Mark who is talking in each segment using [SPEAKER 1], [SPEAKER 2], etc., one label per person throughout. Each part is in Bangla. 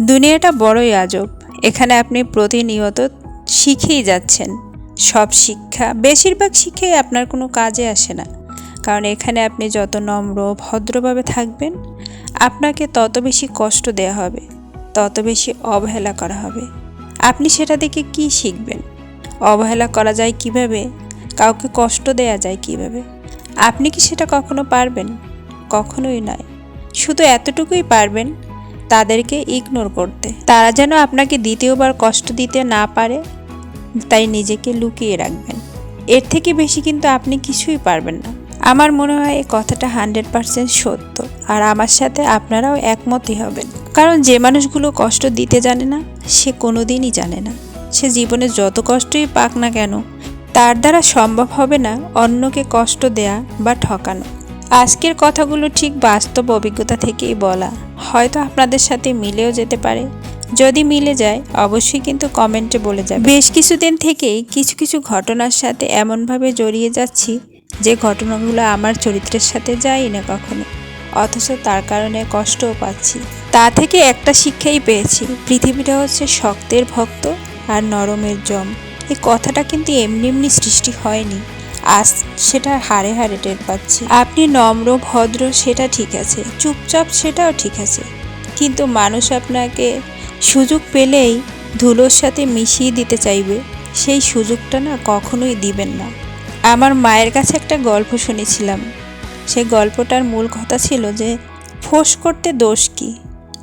[SPEAKER 1] দুনিয়াটা বড়ই আজব। এখানে আপনি প্রতিনিয়ত শিখেই যাচ্ছেন। সব শিক্ষা, বেশিরভাগ শিক্ষাই আপনার কোনো কাজে আসে না। কারণ এখানে আপনি যত নম্র, ভদ্রভাবে থাকবেন, আপনাকে তত বেশি কষ্ট দেওয়া হবে, তত বেশি অবহেলা করা হবে। আপনি সেটা দেখে কি শিখবেন? অবহেলা করা যায় কীভাবে? কাউকে কষ্ট দেয়া যায় কীভাবে? আপনি কি সেটা কখনো পারবেন? কখনোই নয়। শুধু এতটুকুই পারবেন তাদেরকে ইগনোর করতে। তারা যেন আপনাকে দ্বিতীয়বার কষ্ট দিতে না পারে, তাই নিজেকে লুকিয়ে রাখবেন। এর থেকে বেশি কিন্তু আপনি কিছুই পারবেন না। আমার মনে হয় এই কথাটা হান্ড্রেড পারসেন্ট সত্য, আর আমার সাথে আপনারাও একমতই হবেন। কারণ যে মানুষগুলো কষ্ট দিতে জানে না, সে কোনো দিনই জানে না। সে জীবনে যত কষ্টই পাক না কেন, তার দ্বারা সম্ভব হবে না অন্যকে কষ্ট দেয়া বা ঠকানো। আজকের কথাগুলো ঠিক বাস্তব অভিজ্ঞতা থেকেই বলা। হয়তো আপনাদের সাথে মিলেও যেতে পারে। যদি মিলে যায়, অবশ্যই কিন্তু কমেন্টে বলে যাবে। বেশ কিছুদিন থেকেই কিছু কিছু ঘটনার সাথে এমনভাবে জড়িয়ে যাচ্ছি যে ঘটনাগুলো আমার চরিত্রের সাথে যায় না কখনো। অথচ তার কারণে কষ্টও পাচ্ছি। তা থেকে একটা শিক্ষাই পেয়েছি। পৃথিবীটা হচ্ছে শক্তের ভক্ত আর নরমের জম। এই কথাটা কিন্তু এমনি এমনি সৃষ্টি হয়নি। আজ সেটা হারে হারে টের পাচ্ছি। আপনি নম্র, ভদ্র, সেটা ঠিক আছে। চুপচাপ সেটাও ঠিক আছে। কিন্তু মানুষ আপনাকে সুযোগ পেলেই ধুলোর সাথে মিশিয়ে দিতে চাইবে। সেই সুযোগটা না কখনোই দিবেন না। আমার মায়ের কাছে একটা গল্প শুনেছিলাম। সেই গল্পটার মূল কথা ছিল যে, ফোঁস করতে দোষ কি?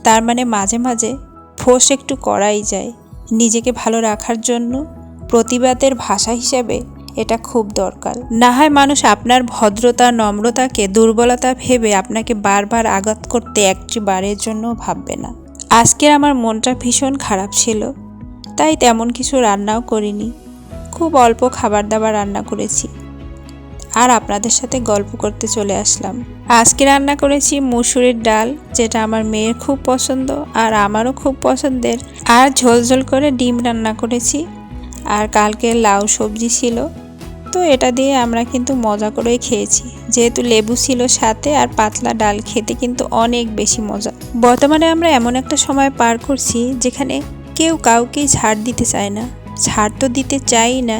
[SPEAKER 1] তার মানে মাঝে মাঝে ফোঁস একটু করাই যায়। নিজেকে ভালো রাখার জন্য প্রতিবাদের ভাষা হিসেবে এটা খুব দরকার। না হয় মানুষ আপনার ভদ্রতা, নম্রতাকে, দুর্বলতা ভেবে আপনাকে বারবার আঘাত করতে একটি বারের জন্য ভাববে না। আজকের আমার মনটা ভীষণ খারাপ ছিল, তাই তেমন কিছু রান্নাও করিনি। খুব অল্প খাবার দাবার রান্না করেছি। আর আপনাদের সাথে গল্প করতে চলে আসলাম। আজকে রান্না করেছি মুসুরির ডাল, যেটা আমার মেয়ের খুব পছন্দ আর আমারও খুব পছন্দের। আর ঝোল ঝোল করে ডিম রান্না করেছি। আর কালকে লাউ সবজি ছিল। তো এটা দিয়ে আমরা কিন্তু মজা করেই খেয়েছি। যেহেতু লেবু ছিল সাথে আর পাতলা ডাল খেতে কিন্তু অনেক বেশি মজা। বর্তমানে আমরা এমন একটা সময় পার করছি যেখানে কেউ কাউকেই ছাড় দিতে চায় না। ছাড় তো দিতে চাই না,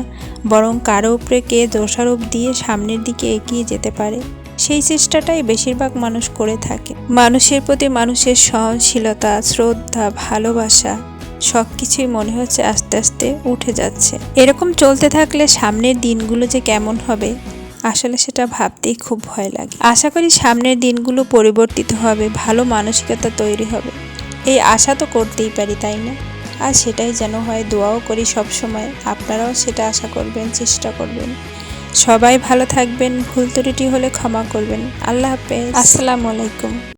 [SPEAKER 1] বরং কারও উপরে কে দোষারোপ দিয়ে সামনের দিকে এগিয়ে যেতে পারে। সেই চেষ্টাটাই বেশিরভাগ মানুষ করে থাকে। মানুষের প্রতি মানুষের সহনশীলতা, শ্রদ্ধা, ভালোবাসা সব কিছুই মনে হচ্ছে আস্তে আস্তে উঠে যাচ্ছে। এরকম চলতে থাকলে সামনের দিনগুলো যে কেমন হবে, আসলে সেটা ভাবতেই খুব ভয় লাগে। আশা করি সামনের দিনগুলো পরিবর্তিত হবে, ভালো মানসিকতা তৈরি হবে। এই আশা তো করতেই পারি, তাই না? আর সেটাই যেন হয়, দোয়াও করি সব সময় আপনারাও সেটা আশা করবেন, চেষ্টা করবেন। সবাই ভালো থাকবেন, ভুল ত্রুটি হলে ক্ষমা করবেন। আল্লাহ হাফেজ। আসসালামু আলাইকুম।